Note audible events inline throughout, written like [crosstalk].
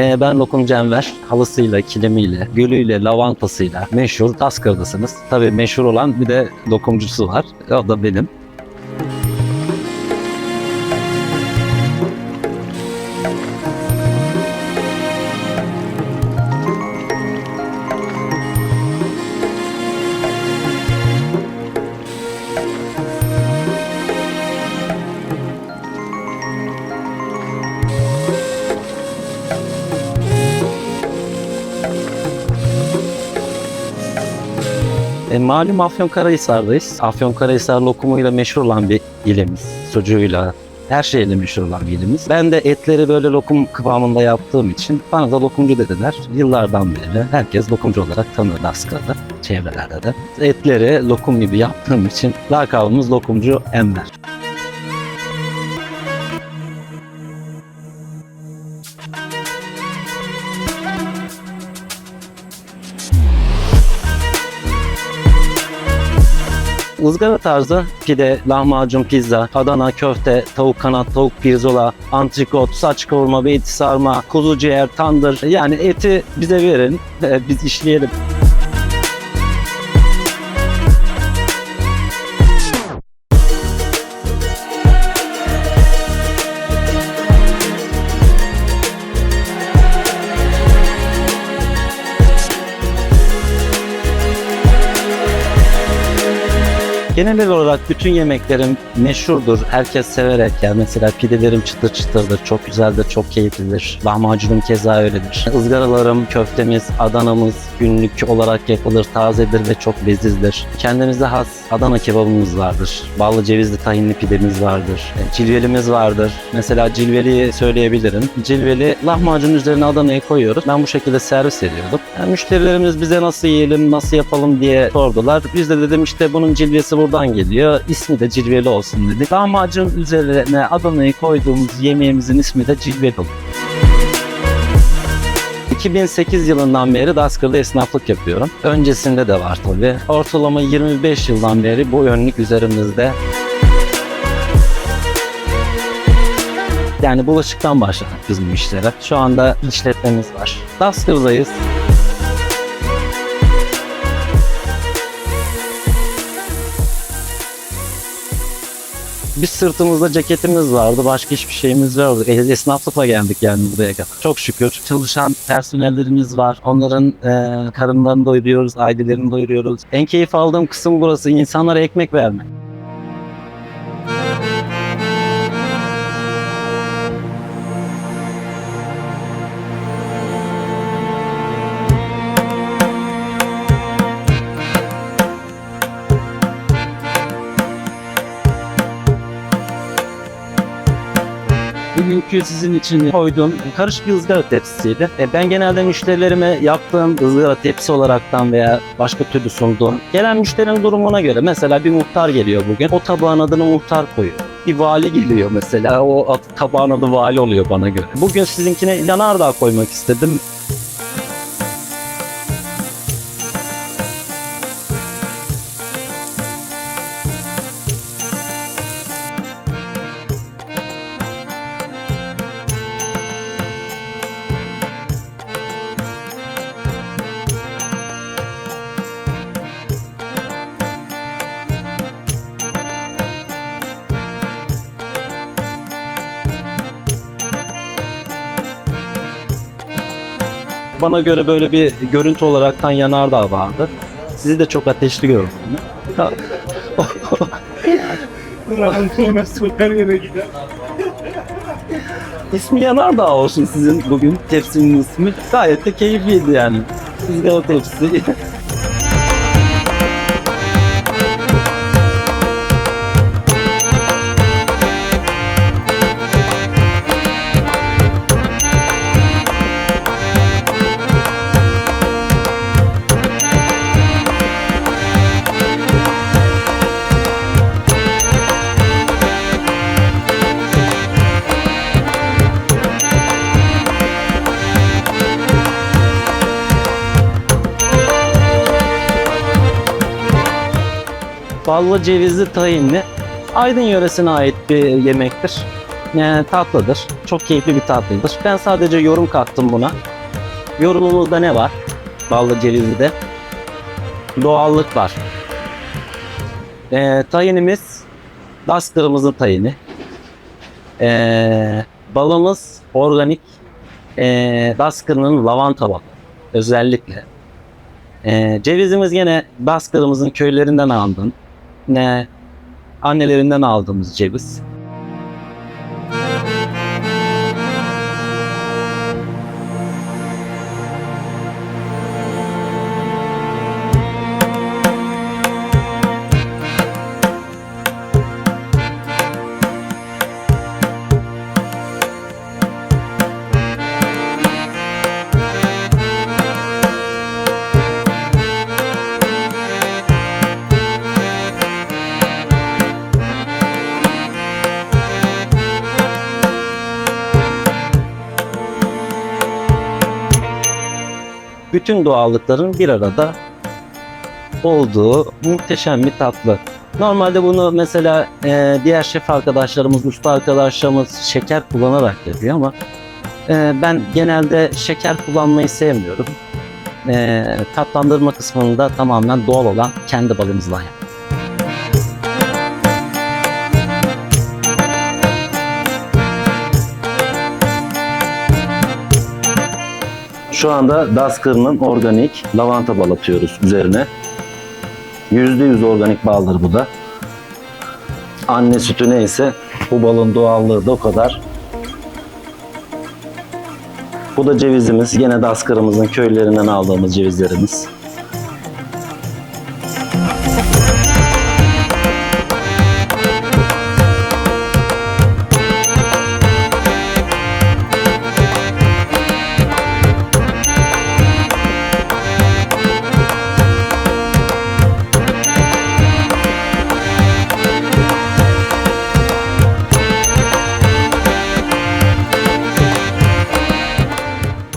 Ee, ben Lokumcu Enver. Halısıyla, kilimiyle, gülüyle, lavantasıyla meşhur Taskır'dasınız. Tabii meşhur olan bir de lokumcusu var. O da benim. E, malum Afyonkarahisar'dayız. Afyonkarahisar lokumuyla meşhur olan bir ilimiz. Sucuğuyla, her şeyle meşhur olan bir ilimiz. Ben de etleri böyle lokum kıvamında yaptığım için bana da lokumcu dediler. Yıllardan beri herkes lokumcu olarak tanır Daskar'da, çevrelerde de. Etleri lokum gibi yaptığım için lakabımız lokumcu Enver. Izgara tarzı pide, lahmacun, pizza, Adana, köfte, tavuk kanat, tavuk pirzola, antrikot, saç kavurma, beyti sarma, kuzu ciğer, tandır. Yani eti bize verin, biz işleyelim. Genel olarak bütün yemeklerim meşhurdur. Herkes severek yer. Mesela pidelerim çıtır çıtırdır, çok güzeldir, çok keyiflidir. Lahmacunum keza öyledir. Izgaralarım, köftemiz, Adana'mız günlük olarak yapılır, tazedir ve çok lezizdir. Kendimize has Adana kebabımız vardır. Ballı cevizli tahinli pidemiz vardır. E, Cilvelimiz vardır. Mesela cilveli söyleyebilirim. Cilveli lahmacunun üzerine Adana'yı koyuyoruz. Ben bu şekilde servis ediyordum. Yani müşterilerimiz bize nasıl yiyelim, nasıl yapalım diye sordular. Biz de dedim işte bunun cilvesi buradan geliyor. İsmi de cilveli olsun dedik. Lahmacun üzerine Adana'yı koyduğumuz yemeğimizin ismi de cilveli oldu. 2008 yılından beri Daskar'da esnaflık yapıyorum. Öncesinde de var tabii. Ortalama 25 yıldan beri bu önlük üzerimizde. Yani bulaşıktan başladık biz bu işlere. Şu anda işletmemiz var. Daskar'dayız. Biz sırtımızda ceketimiz vardı. Başka hiçbir şeyimiz yoktu. Esnaflıkla geldik yani buraya kadar. Çok şükür. Çalışan personellerimiz var. Onların e, karınlarını doyuruyoruz, ailelerini doyuruyoruz. En keyif aldığım kısım burası. İnsanlara ekmek vermek. Bugünkü sizin için koyduğum karışık bir ızgara tepsisiydi. E, ben genelde müşterilerime yaptığım ızgara tepsi olaraktan veya başka türlü sunduğum gelen müşterinin durumuna göre mesela bir muhtar geliyor bugün. O tabağın adını muhtar koyuyor. Bir vali geliyor mesela. O tabağın adı vali oluyor bana göre. Bugün sizinkine yanardağ koymak istedim. Bana göre böyle bir görüntü olaraktan yanardağ vardı. Sizi de çok ateşli gördüm. [laughs] İsmi Yanardağ olsun sizin bugün tepsinin ismi. Gayet de keyifliydi yani. Izgara tepsi. Ballı cevizli tahinli. Aydın yöresine ait bir yemektir. Yani tatlıdır. Çok keyifli bir tatlıdır. Ben sadece yorum kattım buna. Yorumumuzda ne var? Ballı cevizli Doğallık var. Ee, tahinimiz Baskırımızın tayini. Ee, balımız organik ee, Baskır'ın lavanta balı. Özellikle. Ee, cevizimiz yine Baskır'ımızın köylerinden aldım. Ne annelerinden aldığımız ceviz. Bütün doğallıkların bir arada olduğu muhteşem bir tatlı. Normalde bunu mesela e, diğer şef arkadaşlarımız, usta arkadaşlarımız şeker kullanarak yapıyor ama e, ben genelde şeker kullanmayı sevmiyorum. E, tatlandırma kısmında tamamen doğal olan kendi balımızla yapıyorum. Şu anda Daskır'ın organik lavanta bal atıyoruz üzerine. %100 organik baldır bu da. Anne sütü neyse bu balın doğallığı da o kadar. Bu da cevizimiz. Gene Daskır'ımızın köylerinden aldığımız cevizlerimiz.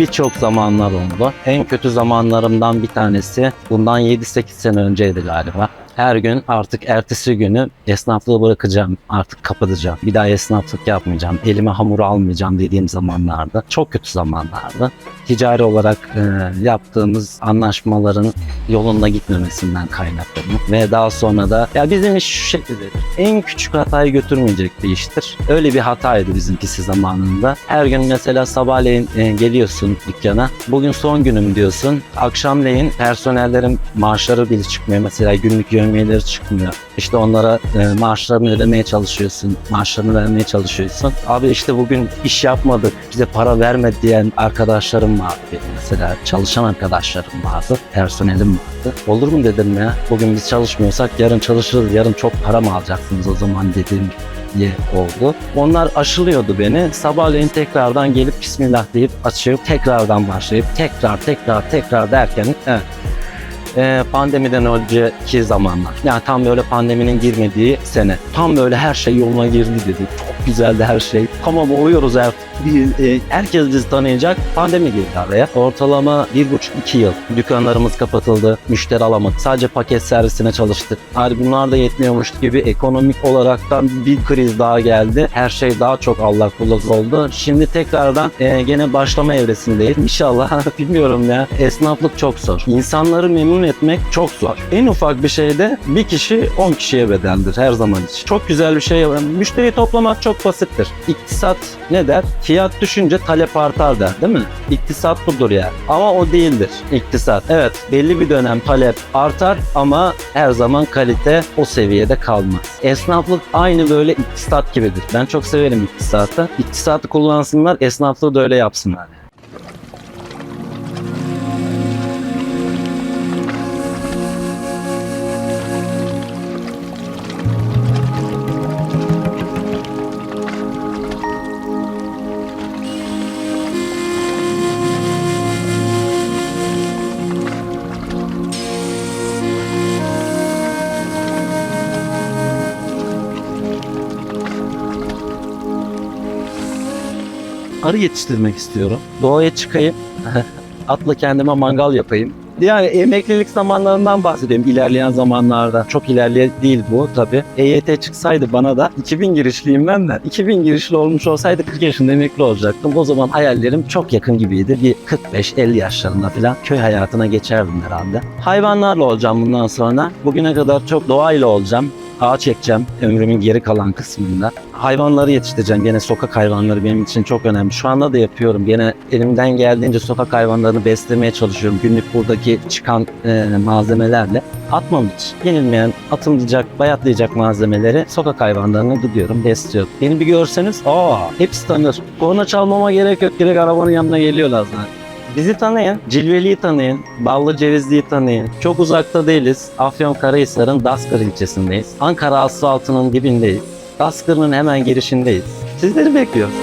Birçok zamanlar oldu. En kötü zamanlarımdan bir tanesi bundan 7-8 sene önceydi galiba. Her gün artık ertesi günü esnaflığı bırakacağım. Artık kapatacağım. Bir daha esnaflık yapmayacağım. Elime hamur almayacağım dediğim zamanlarda. Çok kötü zamanlardı. Ticari olarak e, yaptığımız anlaşmaların yolunda gitmemesinden kaynaklanıyor. Ve daha sonra da ya bizim iş şu şekilde. En küçük hatayı götürmeyecek bir iştir. Öyle bir hataydı bizimkisi zamanında. Her gün mesela sabahleyin e, geliyorsun dükkana. Bugün son günüm diyorsun. Akşamleyin personellerin maaşları bile çıkmıyor. Mesela günlük yövmiyeleri çıkmıyor. İşte onlara e, maaşlarını ödemeye çalışıyorsun. Maaşlarını vermeye çalışıyorsun. Abi işte bugün iş yapmadık. Bize para verme diyen arkadaşlarım vardı mesela. Çalışan arkadaşlarım vardı. Personelim vardı. Olur mu dedim ya. Bugün biz çalışmıyorsak yarın çalışırız. Yarın çok para mı alacaksınız o zaman dediğim diye oldu. Onlar aşılıyordu beni. Sabahleyin tekrardan gelip Bismillah deyip açıp tekrardan başlayıp tekrar tekrar tekrar derken evet e, pandemiden önceki zamanlar. Yani tam böyle pandeminin girmediği sene. Tam böyle her şey yoluna girdi dedi. Çok güzeldi her şey. Tamam oluyoruz artık. Bir, e, herkes bizi tanıyacak. Pandemi girdi araya. Ortalama bir buçuk iki yıl. Dükkanlarımız kapatıldı. Müşteri alamadık. Sadece paket servisine çalıştık. Hadi bunlar da yetmiyormuş gibi ekonomik olaraktan bir kriz daha geldi. Her şey daha çok Allah kullak oldu. Şimdi tekrardan e, gene başlama evresindeyim. İnşallah [laughs] bilmiyorum ya. Esnaflık çok zor. İnsanları memnun etmek çok zor. En ufak bir şeyde bir kişi 10 kişiye bedeldir her zaman için. Çok güzel bir şey. Müşteriyi toplamak çok basittir. İktisat ne der? Fiyat düşünce talep artar der değil mi? İktisat budur ya. Ama o değildir iktisat. Evet belli bir dönem talep artar ama her zaman kalite o seviyede kalmaz. Esnaflık aynı böyle iktisat gibidir. Ben çok severim iktisatı. İktisatı kullansınlar, esnaflığı da öyle yapsınlar. Arı yetiştirmek istiyorum. Doğaya çıkayım. [laughs] Atla kendime mangal yapayım. Yani emeklilik zamanlarından bahsediyorum ilerleyen zamanlarda. Çok ilerleyen değil bu tabi. EYT çıksaydı bana da 2000 girişliyim ben de. 2000 girişli olmuş olsaydı 40 yaşında emekli olacaktım. O zaman hayallerim çok yakın gibiydi. Bir 45-50 yaşlarında falan köy hayatına geçerdim herhalde. Hayvanlarla olacağım bundan sonra. Bugüne kadar çok doğayla olacağım ağaç ekeceğim ömrümün geri kalan kısmında. Hayvanları yetiştireceğim. Gene sokak hayvanları benim için çok önemli. Şu anda da yapıyorum. Gene elimden geldiğince sokak hayvanlarını beslemeye çalışıyorum. Günlük buradaki çıkan e, malzemelerle. Atmam hiç. Yenilmeyen, atılacak, bayatlayacak malzemeleri sokak hayvanlarına gidiyorum, besliyorum. Beni bir görseniz, aa hepsi tanır. Korna çalmama gerek yok. Direkt arabanın yanına geliyorlar zaten. Bizi tanıyın, Cilveli'yi tanıyın, Ballı Cevizli'yi tanıyın. Çok uzakta değiliz. Afyonkarahisar'ın Daskır ilçesindeyiz. Ankara asfaltının dibindeyiz. Daskır'ın hemen girişindeyiz. Sizleri bekliyoruz.